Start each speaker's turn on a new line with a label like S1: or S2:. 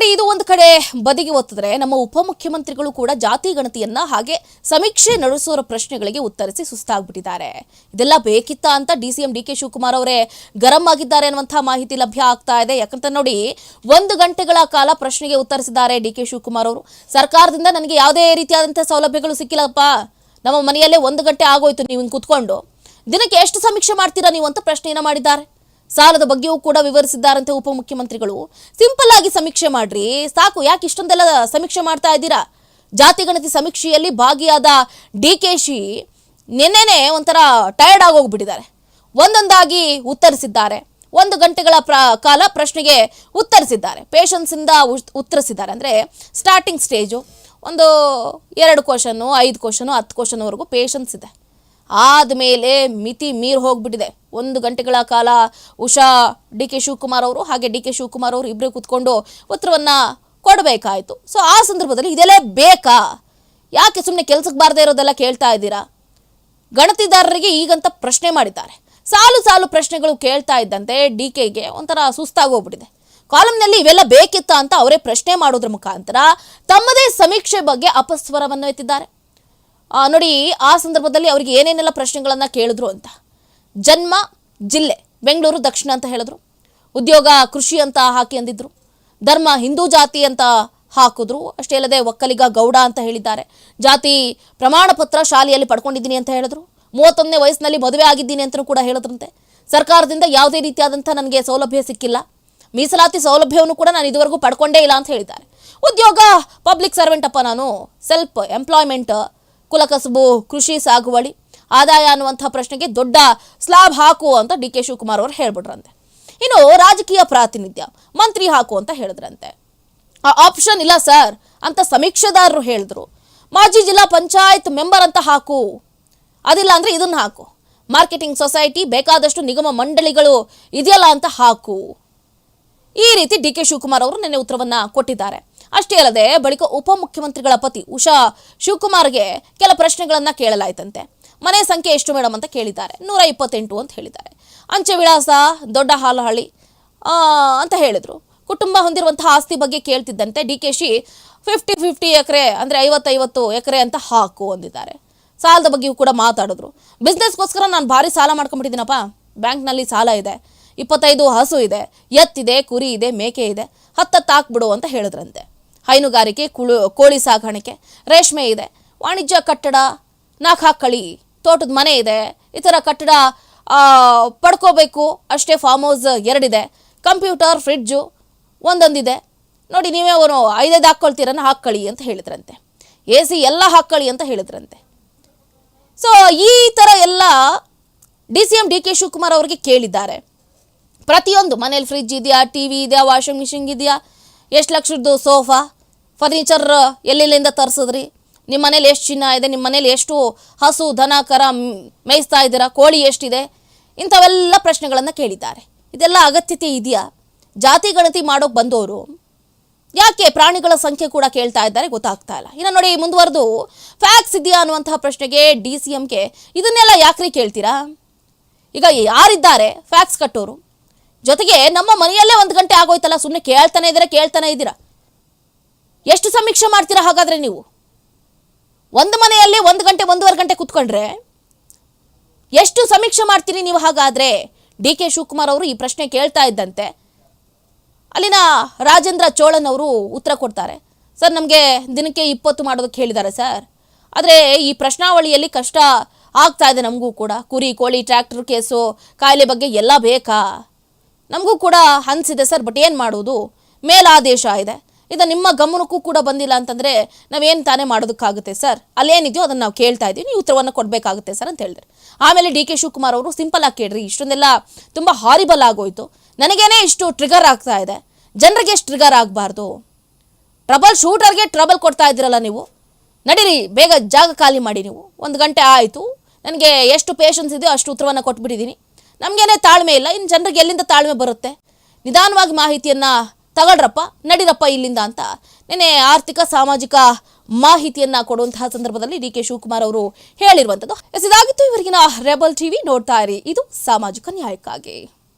S1: ನೋಡಿ ಇದು ಒಂದು ಕಡೆ ಬದಿಗೆ ಒತ್ತಿದ್ರೆ ನಮ್ಮ ಉಪಮುಖ್ಯಮಂತ್ರಿಗಳು ಕೂಡ ಜಾತಿ ಗಣತಿಯನ್ನ ಹಾಗೆ ಸಮೀಕ್ಷೆ ನಡೆಸೋರ ಪ್ರಶ್ನೆಗಳಿಗೆ ಉತ್ತರಿಸಿ ಸುಸ್ತಾಗ್ಬಿಟ್ಟಿದ್ದಾರೆ. ಇದೆಲ್ಲ ಬೇಕಿತ್ತ ಅಂತ D C M D K Shivakumar ಅವರೇ ಗರಂ ಆಗಿದ್ದಾರೆ ಅನ್ನುವಂತಹ ಮಾಹಿತಿ ಲಭ್ಯ ಆಗ್ತಾ ಇದೆ. ಯಾಕಂತ ನೋಡಿ ಒಂದು ಗಂಟೆಗಳ ಕಾಲ ಪ್ರಶ್ನೆಗೆ ಉತ್ತರಿಸಿದ್ದಾರೆ ಡಿ ಕೆ ಶಿವಕುಮಾರ್ ಅವರು. ಸರ್ಕಾರದಿಂದ ನನಗೆ ಯಾವುದೇ ರೀತಿಯಾದಂತಹ ಸೌಲಭ್ಯಗಳು ಸಿಕ್ಕಿಲ್ಲಪ್ಪ. ನಮ್ಮ ಮನೆಯಲ್ಲೇ ಒಂದು ಗಂಟೆ ಆಗೋಯ್ತು ನೀವು ಕುತ್ಕೊಂಡು. ದಿನಕ್ಕೆ ಎಷ್ಟು ಸಮೀಕ್ಷೆ ಮಾಡ್ತೀರಾ ನೀವು ಅಂತ ಪ್ರಶ್ನೆಯನ್ನು ಮಾಡಿದ್ದಾರೆ. ಸಾಲದ ಬಗ್ಗೆಯೂ ಕೂಡ ವಿವರಿಸಿದ್ದಾರಂತೆ ಉಪಮುಖ್ಯಮಂತ್ರಿಗಳು. ಸಿಂಪಲ್ ಆಗಿ ಸಮೀಕ್ಷೆ ಮಾಡ್ರಿ. ಸಾಕು, ಯಾಕೆ ಇಷ್ಟೊಂದೆಲ್ಲ ಸಮೀಕ್ಷೆ ಮಾಡ್ತಾ ಇದ್ದೀರಾ? ಜಾತಿ ಗಣತಿ ಸಮೀಕ್ಷೆಯಲ್ಲಿ ಭಾಗಿಯಾದ ಡಿ ಕೆ ಶಿ ನಿನ್ನೆನೆ ಒಂಥರ ಟಯರ್ಡ್ ಆಗೋಗ್ಬಿಟ್ಟಿದ್ದಾರೆ ಒಂದೊಂದಾಗಿ ಉತ್ತರಿಸಿದ್ದಾರೆ. ಒಂದು ಗಂಟೆಗಳ ಪ್ರ, ಕಾಲ ಪ್ರಶ್ನೆಗೆ ಉತ್ತರಿಸಿದ್ದಾರೆ. ಪೇಷನ್ಸ್ ಇಂದ ಉತ್- ಉತ್ತರಿಸಿದ್ದಾರೆ. ಅಂದರೆ ಸ್ಟಾರ್ಟಿಂಗ್ ಸ್ಟೇಜು ಒಂದು ಎರಡು ಕ್ವಶನು ಐದು ಕ್ವಶನು ಹತ್ತು ಕ್ವಶನ್ವರೆಗೂ ಪೇಷನ್ಸ್ ಇದೆ. ಆದಮೇಲೆ ಮಿತಿ ಮೀರಿ ಹೋಗ್ಬಿಟ್ಟಿದೆ. ಒಂದು ಗಂಟೆಗಳ ಕಾಲ ಉಷಾ, ಡಿ ಕೆ ಶಿವಕುಮಾರ್ ಅವರು ಹಾಗೆ ಡಿ ಕೆ ಶಿವಕುಮಾರ್ ಅವರು ಇಬ್ಬರು ಕೂತ್ಕೊಂಡು ಉತ್ತರವನ್ನು ಕೊಡಬೇಕಾಯಿತು. ಸೊ ಆ ಸಂದರ್ಭದಲ್ಲಿ ಇದೆಲ್ಲ ಬೇಕಾ? ಯಾಕೆ ಸುಮ್ಮನೆ ಕೆಲಸಕ್ಕೆ ಬಾರದೇ ಇರೋದೆಲ್ಲ ಕೇಳ್ತಾ ಇದ್ದೀರಾ? ಗಣತಿದಾರರಿಗೆ ಈಗಂತ ಪ್ರಶ್ನೆ ಮಾಡಿದ್ದಾರೆ. ಸಾಲು ಸಾಲು ಪ್ರಶ್ನೆಗಳು ಕೇಳ್ತಾ ಇದ್ದಂತೆ ಡಿ ಕೆಗೆ ಒಂಥರ ಸುಸ್ತಾಗೋಗ್ಬಿಟ್ಟಿದೆ. ಕಾಲಂನಲ್ಲಿ ಇವೆಲ್ಲ ಬೇಕಿತ್ತ ಅಂತ ಅವರೇ ಪ್ರಶ್ನೆ ಮಾಡೋದ್ರ ಮುಖಾಂತರ ತಮ್ಮದೇ ಸಮೀಕ್ಷೆ ಬಗ್ಗೆ ಅಪಸ್ವರವನ್ನು ಎತ್ತಿದ್ದಾರೆ. ನೋಡಿ, ಆ ಸಂದರ್ಭದಲ್ಲಿ ಅವರಿಗೆ ಏನೇನೆಲ್ಲ ಪ್ರಶ್ನೆಗಳನ್ನು ಕೇಳಿದ್ರು ಅಂತ. ಜನ್ಮ ಜಿಲ್ಲೆ, ಬೆಂಗಳೂರು ದಕ್ಷಿಣ ಅಂತ ಹೇಳಿದ್ರು. ಉದ್ಯೋಗ, ಕೃಷಿ ಅಂತ ಹಾಕಿ ಅಂದಿದ್ರು. ಧರ್ಮ, ಹಿಂದೂ ಜಾತಿ ಅಂತ ಹಾಕಿದ್ರು. ಅಷ್ಟೇ ಅಲ್ಲದೆ ಒಕ್ಕಲಿಗ, ಗೌಡ ಅಂತ ಹೇಳಿದ್ದಾರೆ. ಜಾತಿ ಪ್ರಮಾಣ ಪತ್ರ ಶಾಲೆಯಲ್ಲಿ ಪಡ್ಕೊಂಡಿದ್ದೀನಿ ಅಂತ ಹೇಳಿದ್ರು. ಮೂವತ್ತೊಂದನೇ ವಯಸ್ಸಿನಲ್ಲಿ ಮದುವೆ ಆಗಿದ್ದೀನಿ ಅಂತಲೂ ಕೂಡ ಹೇಳಿದ್ರಂತೆ. ಸರ್ಕಾರದಿಂದ ಯಾವುದೇ ರೀತಿಯಾದಂಥ ನನಗೆ ಸೌಲಭ್ಯ ಸಿಕ್ಕಿಲ್ಲ. ಮೀಸಲಾತಿ ಸೌಲಭ್ಯವನ್ನು ಕೂಡ ನಾನು ಇದುವರೆಗೂ ಪಡ್ಕೊಂಡೇ ಇಲ್ಲ ಅಂತ ಹೇಳಿದ್ದಾರೆ. ಉದ್ಯೋಗ, ಪಬ್ಲಿಕ್ ಸರ್ವೆಂಟ್ ಅಪ್ಪ ನಾನು. ಸೆಲ್ಫ್ ಎಂಪ್ಲಾಯ್ಮೆಂಟ್ ಕುಲಕಸಬು, ಕೃಷಿ ಸಾಗುವಳಿ. ಆದಾಯ ಅನ್ನುವಂಥ ಪ್ರಶ್ನೆಗೆ ದೊಡ್ಡ ಸ್ಲಾಬ್ ಹಾಕು ಅಂತ ಡಿ ಕೆ ಶಿವಕುಮಾರ್ ಅವರು ಹೇಳ್ಬಿಟ್ರಂತೆ. ಇನ್ನು ರಾಜಕೀಯ ಪ್ರಾತಿನಿಧ್ಯ, ಮಂತ್ರಿ ಹಾಕು ಅಂತ ಹೇಳಿದ್ರಂತೆ. ಆ ಆಪ್ಷನ್ ಇಲ್ಲ ಸರ್ ಅಂತ ಸಮೀಕ್ಷೆದಾರರು ಹೇಳಿದ್ರು. ಮಾಜಿ ಜಿಲ್ಲಾ ಪಂಚಾಯತ್ ಮೆಂಬರ್ ಅಂತ ಹಾಕು. ಅದಿಲ್ಲ ಅಂದರೆ ಇದನ್ನು ಹಾಕು. ಮಾರ್ಕೆಟಿಂಗ್ ಸೊಸೈಟಿ ಬೇಕಾದಷ್ಟು ನಿಗಮ ಮಂಡಳಿಗಳು ಇದೆಯಲ್ಲ ಅಂತ ಹಾಕು. ಈ ರೀತಿ ಡಿ ಕೆ ಶಿವಕುಮಾರ್ ಅವರು ನಿನ್ನೆ ಉತ್ತರವನ್ನು ಕೊಟ್ಟಿದ್ದಾರೆ. ಅಷ್ಟೇ ಅಲ್ಲದೆ ಬಳಿಕ ಉಪಮುಖ್ಯಮಂತ್ರಿಗಳ ಪತಿ ಉಷಾ ಶಿವಕುಮಾರ್ಗೆ ಕೆಲ ಪ್ರಶ್ನೆಗಳನ್ನು ಕೇಳಲಾಯ್ತಂತೆ. ಮನೆ ಸಂಖ್ಯೆ ಎಷ್ಟು ಮೇಡಮ್ ಅಂತ ಕೇಳಿದ್ದಾರೆ. ನೂರ ಇಪ್ಪತ್ತೆಂಟು ಅಂತ ಹೇಳಿದ್ದಾರೆ. ಅಂಚೆ ವಿಳಾಸ, ದೊಡ್ಡ ಹಾಲಹಳ್ಳಿ ಅಂತ ಹೇಳಿದರು. ಕುಟುಂಬ ಹೊಂದಿರುವಂತಹ ಆಸ್ತಿ ಬಗ್ಗೆ ಕೇಳ್ತಿದ್ದಂತೆ D K Shi fifty fifty ಎಕರೆ, ಅಂದರೆ ಐವತ್ತೈವತ್ತು ಎಕರೆ ಅಂತ ಹಾಕು ಅಂದಿದ್ದಾರೆ. ಸಾಲದ ಬಗ್ಗೆಯೂ ಕೂಡ ಮಾತಾಡಿದ್ರು. ಬಿಸ್ನೆಸ್ಗೋಸ್ಕರ ನಾನು ಭಾರಿ ಸಾಲ ಮಾಡ್ಕೊಂಡ್ಬಿಟ್ಟಿದ್ದೀನಪ್ಪ. ಬ್ಯಾಂಕ್ನಲ್ಲಿ ಸಾಲ ಇದೆ, ಇಪ್ಪತ್ತೈದು ಹಸು ಇದೆ ಎತ್ತಿದೆ ಕುರಿ ಇದೆ, ಮೇಕೆ ಇದೆ, ಹತ್ತತ್ತು ಹಾಕ್ಬಿಡು ಅಂತ ಹೇಳಿದ್ರಂತೆ. ಹೈನುಗಾರಿಕೆ, ಕುಳು, ಕೋಳಿ ಸಾಗಾಣಿಕೆ, ರೇಷ್ಮೆ ಇದೆ, ವಾಣಿಜ್ಯ ಕಟ್ಟಡ ನಾಲ್ಕು ಹಾಕಳಿ ತೋಟದ ಮನೆ ಇದೆ. ಈ ಥರ ಕಟ್ಟಡ ಪಡ್ಕೋಬೇಕು. ಅಷ್ಟೇ ಫಾರ್ಮ್ ಹೌಸ್ ಎರಡಿದೆ. ಕಂಪ್ಯೂಟರ್ ಫ್ರಿಡ್ಜು ಒಂದೊಂದಿದೆ. ನೋಡಿ, ನೀವೇ ಅವನು ಐದೈದು ಹಾಕ್ಕೊಳ್ತೀರನ್ನ ಹಾಕ್ಕೊಳ್ಳಿ ಅಂತ ಹೇಳಿದ್ರಂತೆ. ಎ ಸಿ ಎಲ್ಲ ಹಾಕ್ಕೊಳ್ಳಿ ಅಂತ ಹೇಳಿದ್ರಂತೆ. ಸೊ ಈ ಥರ ಎಲ್ಲ D C M D K Shivakumar ಅವರಿಗೆ ಕೇಳಿದ್ದಾರೆ. ಪ್ರತಿಯೊಂದು ಮನೇಲಿ ಫ್ರಿಜ್ ಇದೆಯಾ ಟಿ ವಿ ಇದೆಯಾ ವಾಷಿಂಗ್ ಮಿಷಿನ್ ಇದೆಯಾ, ಎಷ್ಟು ಲಕ್ಷದ್ದು ಸೋಫಾ ಫರ್ನಿಚರ್ ಎಲ್ಲೆಲ್ಲಿಂದ ತರಿಸಿದ್ರಿ? ನಿಮ್ಮ ಮನೇಲಿ ಎಷ್ಟು ಚಿನ್ನ ಇದೆ, ನಿಮ್ಮ ಮನೇಲಿ ಎಷ್ಟು ಹಸು, ದನ, ಕರ ಮೇಯಿಸ್ತಾ ಇದ್ದೀರಾ, ಕೋಳಿ ಎಷ್ಟಿದೆ? ಇಂಥವೆಲ್ಲ ಪ್ರಶ್ನೆಗಳನ್ನು ಕೇಳಿದ್ದಾರೆ. ಇದೆಲ್ಲ ಅಗತ್ಯತೆ ಇದೆಯಾ? ಜಾತಿ ಗಣತಿ ಮಾಡೋಕೆ ಬಂದವರು ಯಾಕೆ ಪ್ರಾಣಿಗಳ ಸಂಖ್ಯೆ ಕೂಡ ಕೇಳ್ತಾ ಇದ್ದಾರೆ ಗೊತ್ತಾಗ್ತಾ ಇಲ್ಲ. ಇನ್ನು ನೋಡಿ ಮುಂದುವರೆದು ಫ್ಯಾಕ್ಸ್ ಇದೆಯಾ ಅನ್ನುವಂತಹ ಪ್ರಶ್ನೆಗೆ ಡಿ ಸಿ ಎಂಗೆ ಇದನ್ನೆಲ್ಲ ಯಾಕ್ರಿ ಕೇಳ್ತೀರಾ? ಈಗ ಯಾರಿದ್ದಾರೆ ಫ್ಯಾಕ್ಸ್ ಕಟ್ಟೋರು? ಜೊತೆಗೆ ನಮ್ಮ ಮನೆಯಲ್ಲೇ ಒಂದು ಗಂಟೆ ಆಗೋಯ್ತಲ್ಲ ಸುಮ್ಮನೆ ಕೇಳ್ತಾನೆ ಇದ್ದೀರಾ ಕೇಳ್ತಾನೆ ಇದ್ದೀರಾ? ಎಷ್ಟು ಸಮೀಕ್ಷೆ ಮಾಡ್ತೀರಾ ಹಾಗಾದರೆ ನೀವು? ಒಂದು ಮನೆಯಲ್ಲಿ ಒಂದು ಗಂಟೆ, ಒಂದೂವರೆ ಗಂಟೆ ಕುತ್ಕೊಂಡ್ರೆ ಎಷ್ಟು ಸಮೀಕ್ಷೆ ಮಾಡ್ತೀರಿ ನೀವು ಹಾಗಾದರೆ? ಡಿ ಕೆ ಶಿವಕುಮಾರ್ ಅವರು ಈ ಪ್ರಶ್ನೆ ಕೇಳ್ತಾ ಇದ್ದಂತೆ. ಅಲ್ಲಿನ ರಾಜೇಂದ್ರ ಚೋಳನ್ ಅವರು ಉತ್ತರ ಕೊಡ್ತಾರೆ. ಸರ್, ನಮಗೆ ದಿನಕ್ಕೆ ಇಪ್ಪತ್ತು ಮಾಡೋದಕ್ಕೆ ಹೇಳಿದ್ದಾರೆ ಸರ್. ಆದರೆ ಈ ಪ್ರಶ್ನಾವಳಿಯಲ್ಲಿ ಕಷ್ಟ ಆಗ್ತಾ ಇದೆ ನಮಗೂ ಕೂಡ. ಕುರಿ, ಕೋಳಿ, ಟ್ರ್ಯಾಕ್ಟರ್ ಕೇಸು, ಕಾಯಿಲೆ ಬಗ್ಗೆ ಎಲ್ಲ ಬೇಕಾ? ನಮಗೂ ಕೂಡ ಅನಿಸಿದೆ ಸರ್, ಬಟ್ ಏನು ಮಾಡೋದು ಮೇಲಾದೇಶ ಇದೆ. ಇದು ನಿಮ್ಮ ಗಮನಕ್ಕೂ ಕೂಡ ಬಂದಿಲ್ಲ ಅಂತಂದರೆ ನಾವೇನು ತಾನೇ ಮಾಡೋದಕ್ಕಾಗುತ್ತೆ ಸರ್ ಅಲ್ಲೇನಿದೆಯೋ ಅದನ್ನು ನಾವು ಕೇಳ್ತಾ ಇದ್ದೀವಿ, ನೀವು ಉತ್ತರವನ್ನು ಕೊಡಬೇಕಾಗುತ್ತೆ ಸರ್ ಅಂತ ಹೇಳಿದ್ರು ಆಮೇಲೆ ಡಿ ಕೆ ಶಿವಕುಮಾರ್ ಅವರು ಸಿಂಪಲ್ ಆಗಿ ಕೇಳ್ರಿ, ಇಷ್ಟೊಂದೆಲ್ಲ ತುಂಬ ಹಾರಿಬಲ್ ಆಗೋಯ್ತು. ನನಗೇನೆ ಇಷ್ಟು ಟ್ರಿಗರ್ ಆಗ್ತಾ ಇದೆ. ಜನರಿಗೆ ಎಷ್ಟು ಟ್ರಿಗರ್ ಆಗಬಾರ್ದು? ಟ್ರಬಲ್ ಶೂಟರ್ಗೆ ಟ್ರಬಲ್ ಕೊಡ್ತಾ ಇದ್ದೀರಲ್ಲ ನೀವು? ನಡೀರಿ, ಬೇಗ ಜಾಗ ಖಾಲಿ ಮಾಡಿ ನೀವು. ಒಂದು ಗಂಟೆ ಆಯಿತು, ನನಗೆ ಎಷ್ಟು ಪೇಷನ್ಸ್ ಇದೆಯೋ ಅಷ್ಟು ಉತ್ತರವನ್ನು ಕೊಟ್ಬಿಟ್ಟಿದ್ದೀನಿ. ನಮಗೇನೆ ತಾಳ್ಮೆ ಇಲ್ಲ ಇನ್ನು ಜನರಿಗೆ ಎಲ್ಲಿಂದ ತಾಳ್ಮೆ ಬರುತ್ತೆ? ನಿಧಾನವಾಗಿ ಮಾಹಿತಿಯನ್ನು ತಗೊಳ್ರಪ್ಪ, ನಡೀರಪ್ಪ ಇಲ್ಲಿಂದ ಅಂತ ನೆನೆ ಆರ್ಥಿಕ, ಸಾಮಾಜಿಕ ಮಾಹಿತಿಯನ್ನ ಕೊಡುವಂತಹ ಸಂದರ್ಭದಲ್ಲಿ ಡಿ ಕೆ ಶಿವಕುಮಾರ್ ಅವರು ಹೇಳಿರುವಂತದ್ದು. ಎಸ್, ಇದಾಗಿತ್ತು ಇವರಿಗಿನ ರೆಬಲ್ ಟಿವಿ ನೋಡ್ತಾ ಇರಿ. ಇದು ಸಾಮಾಜಿಕ ನ್ಯಾಯಕ್ಕಾಗಿ.